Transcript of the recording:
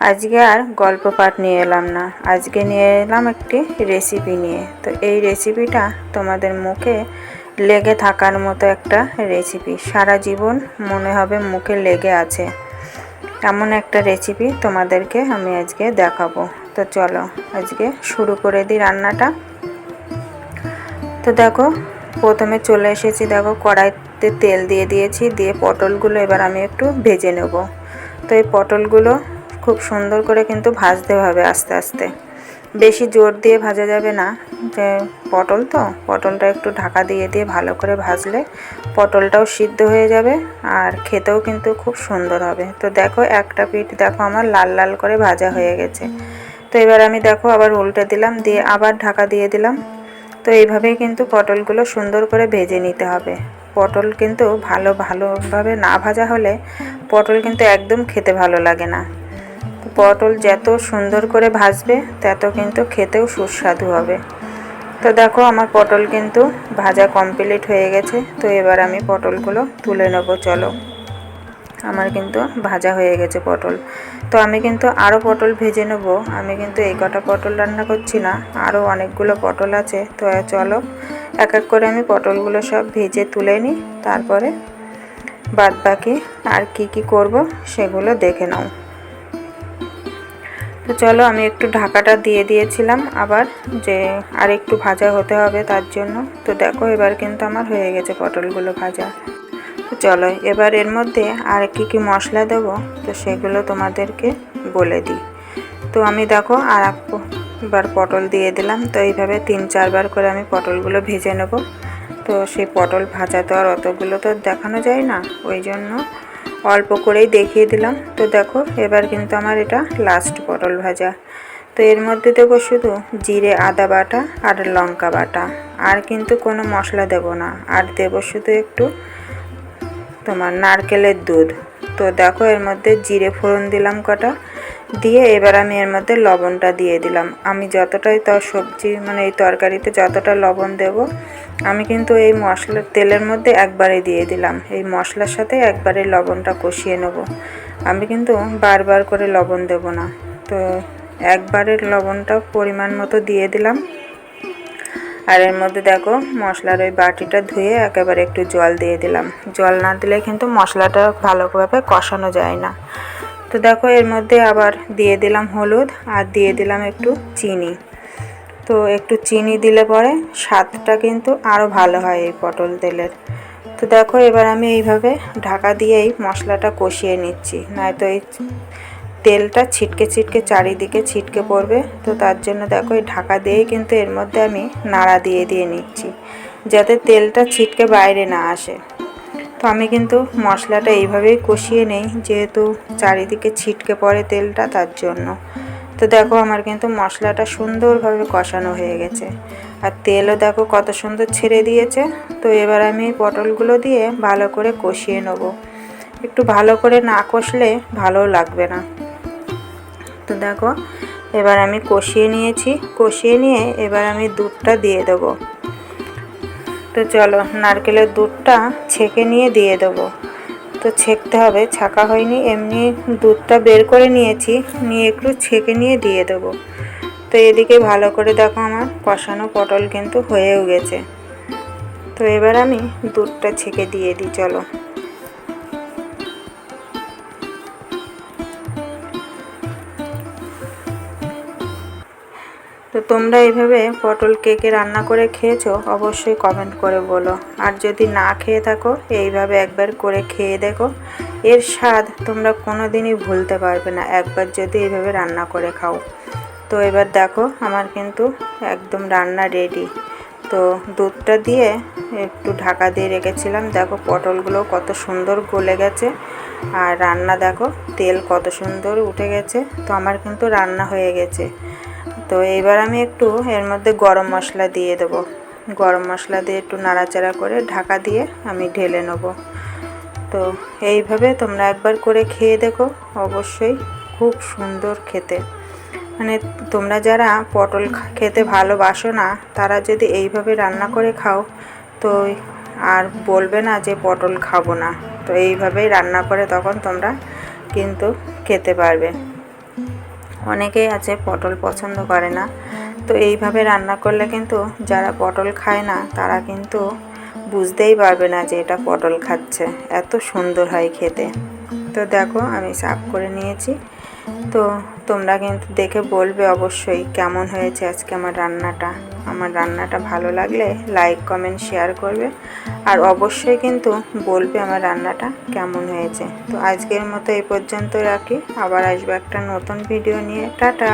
আজকে আর গল্প পাঠ নিয়ে এলাম না। আজকে নিয়ে এলাম একটি রেসিপি নিয়ে। তো এই রেসিপিটা তোমাদের মুখে লেগে থাকার মতো একটা রেসিপি সারা জীবন মনে হবে মুখে লেগে আছে। এমন একটা রেসিপি তোমাদেরকে আমি আজকে দেখাবো। তো চলো আজকে শুরু করে দিই রান্নাটা। তো দেখো, প্রথমে চলে এসেছি দেখো, কড়াইতে তেল দিয়ে দিয়েছি, দিয়ে পটলগুলো এবার আমি একটু ভেজে নেব। তো এই পটলগুলো খুব সুন্দর করে কিন্তু ভাজতে হবে আস্তে আস্তে। বেশি জোর দিয়ে ভাজা যাবে না। যে পটল তো, পটলটা একটু ঢাকা দিয়ে দিয়ে ভালো করে ভাজলে পটলটাও সিদ্ধ হয়ে যাবে আর খেতেও কিন্তু খুব সুন্দর হবে। তো দেখো একটা পিঠ দেখো আমার লাল লাল করে ভাজা হয়ে গেছে। তো এবার আমি দেখো আবার উল্টে দিলাম, দিয়ে আবার ঢাকা দিয়ে দিলাম। তো এইভাবেই কিন্তু পটলগুলো সুন্দর করে ভেজে নিতে হবে। পটল কিন্তু ভালো ভালোভাবে না ভাজা হলে পটল কিন্তু একদম খেতে ভালো লাগে না। পটল যত সুন্দর করে ভাজবে, তত কিন্তু খেতেও সুস্বাদু হবে। তো দেখো, আমার পটল কিন্তু ভাজা কমপ্লিট হয়ে গেছে। তো এবার আমি পটলগুলো তুলে নেব, চলো। আমার কিন্তু ভাজা হয়ে গেছে পটল। তো আমি কিন্তু আরও পটল ভেজে নেব। আমি কিন্তু এই কটা পটল রান্না করছি না আরও অনেকগুলো পটল আছে। তো চলো, এক এক করে আমি পটলগুলো সব ভেজে তুলে নিই। তারপরে বাদ বাকি আর কি কি করব, সেগুলো দেখে নাও। তো চলো আমি একটু ঢাকাটা দিয়ে দিয়েছিলাম আবার যে আর একটু ভাজা হতে হবে তার জন্য। তো দেখো এবার কিন্তু আমার হয়ে গেছে পটলগুলো ভাজা। তো চলো এবার এর মধ্যে আর কি কি মশলা দেব তো সেগুলো তোমাদেরকে বলে দিই। তো আমি দেখো আর একবার পটল দিয়ে দিলাম। তো এইভাবে তিন চারবার করে আমি পটলগুলো ভেজে নেব। তো সেই পটল ভাজা তো আর অতগুলো তো দেখানো যায় না। ওই জন্য অল্প করেই দেখিয়ে দিলাম। তো দেখো, এবার কিন্তু আমার এটা লাস্ট পটল ভাজা। তো এর মধ্যে দেবো শুধু জিরে, আদা বাটা আর লঙ্কা বাটা। আর কিন্তু কোনো মশলা দেব না। আর দেব শুধু একটু তোমার নারকেলের দুধ। তো দেখো, এর মধ্যে জিরে ফোড়ন দিলাম কটা। দিয়ে এবার আমি এর মধ্যে লবণটা দিয়ে দিলাম। আমি যতটাই তর সবজি মানে এই তরকারিতে যতটা লবণ দেব, আমি কিন্তু এই মশলার তেলের মধ্যে একবারে দিয়ে দিলাম। এই মশলার সাথে একবারে লবণটা কষিয়ে নেব। আমি কিন্তু বারবার করে লবণ দেব না। তো একবারের লবণটা পরিমাণ মতো দিয়ে দিলাম। আর এর মধ্যে দেখো, মশলার ওই বাটিটা ধুয়ে একেবারে একটু জল দিয়ে দিলাম। জল না দিলে কিন্তু মশলাটা ভালোভাবে কষানো যায় না। তো দেখো, এর মধ্যে আবার দিয়ে দিলাম হলুদ আর দিয়ে দিলাম একটু চিনি। তো একটু চিনি দিলে পরে স্বাদটা কিন্তু আরও ভালো হয় এই পটল তেলের। তো দেখো, এবার আমি এইভাবে ঢাকা দিয়েই মশলাটা কষিয়ে নিচ্ছি। নয়তো এই তেলটা ছিটকে ছিটকে চারিদিকে ছিটকে পড়বে। তো তার জন্য দেখো, এই ঢাকা দিয়েই কিন্তু এর মধ্যে আমি নাড়া দিয়ে দিয়ে নিচ্ছি, যাতে তেলটা ছিটকে বাইরে না আসে। তো আমি কিন্তু মশলাটা এইভাবেই কষিয়ে নেই, যেহেতু চারিদিকে ছিটকে পড়ে তেলটা তার জন্য। তো দেখো আমার কিন্তু মশলাটা সুন্দরভাবে কষানো হয়ে গেছে। আর তেলও দেখো কত সুন্দর ছেড়ে দিয়েছে। তো এবার আমি পটলগুলো দিয়ে ভালো করে কষিয়ে নেব। একটু ভালো করে না কষলে ভালো লাগবে না। তো দেখো, এবার আমি কষিয়ে নিয়েছি। কষিয়ে নিয়ে এবার আমি দুধটা দিয়ে দেবো। তো চলো, নারকেলের দুধটা ছেঁকে নিয়ে দিয়ে দেবো। তো ছেঁকতে হবে, ছাকা হয়নি, এমনি দুধটা বের করে নিয়েছি, নিয়ে একটু ছেঁকে নিয়ে দিয়ে দেবো। তো এদিকে ভালো করে দেখো আমার কষানো পটল কিন্তু হয়েও গেছে। তো এবার আমি দুধটা ছেঁকে দিয়ে দিই, চলো। তো তোমরা এইভাবে পটল কেকে রান্না করে খেয়েছো, অবশ্যই কমেন্ট করে বলো। আর যদি না খেয়ে থাকো, এইভাবে একবার করে খেয়ে দেখো। এর স্বাদ তোমরা কোনো দিনই ভুলতে পারবে না, একবার যদি এইভাবে রান্না করে খাও। তো এবার দেখো, আমার কিন্তু একদম রান্না রেডি তো দুধটা দিয়ে একটু ঢাকা দিয়ে রেখেছিলাম। দেখো পটলগুলো কত সুন্দর গলে গেছে। আর রান্না দেখো, তেল কত সুন্দর উঠে গেছে। তো আমার কিন্তু রান্না হয়ে গেছে। তো এবার আমি একটু এর মধ্যে গরম মশলা দিয়ে দেবো। গরম মশলা দিয়ে একটু নাড়াচাড়া করে ঢাকা দিয়ে আমি ঢেলে নেব। তো এইভাবে তোমরা একবার করে খেয়ে দেখো, অবশ্যই খুব সুন্দর খেতে। মানে তোমরা যারা পটল খেতে ভালোবাসো না, তারা যদি এইভাবে রান্না করে খাও, তো আর বলবে না যে পটল খাব না। তো এইভাবেই রান্না করে তখন তোমরা কিন্তু খেতে পারবে। অনেকেই আছে পটল পছন্দ করে না। তো এইভাবে রান্না করলে কিন্তু যারা পটল খায় না, তারা কিন্তু বুঝতেই পারবে না যে এটা পটল খাচ্ছে। এত সুন্দর হয় খেতে। তো দেখো, আমি সাফ করে নিয়েছি। তো তোমরা কিন্তু দেখে বলবে অবশ্যই কেমন হয়েছে আজকে আমার রান্নাটা। আমার রান্নাটা ভালো লাগলে লাইক কমেন্ট শেয়ার করবে। আর অবশ্যই কিন্তু বলবে আমার রান্নাটা কেমন হয়েছে। তো আজকের মতো এই পর্যন্ত রাখি। আবার আসবে একটা নতুন ভিডিও নিয়ে। টাটা!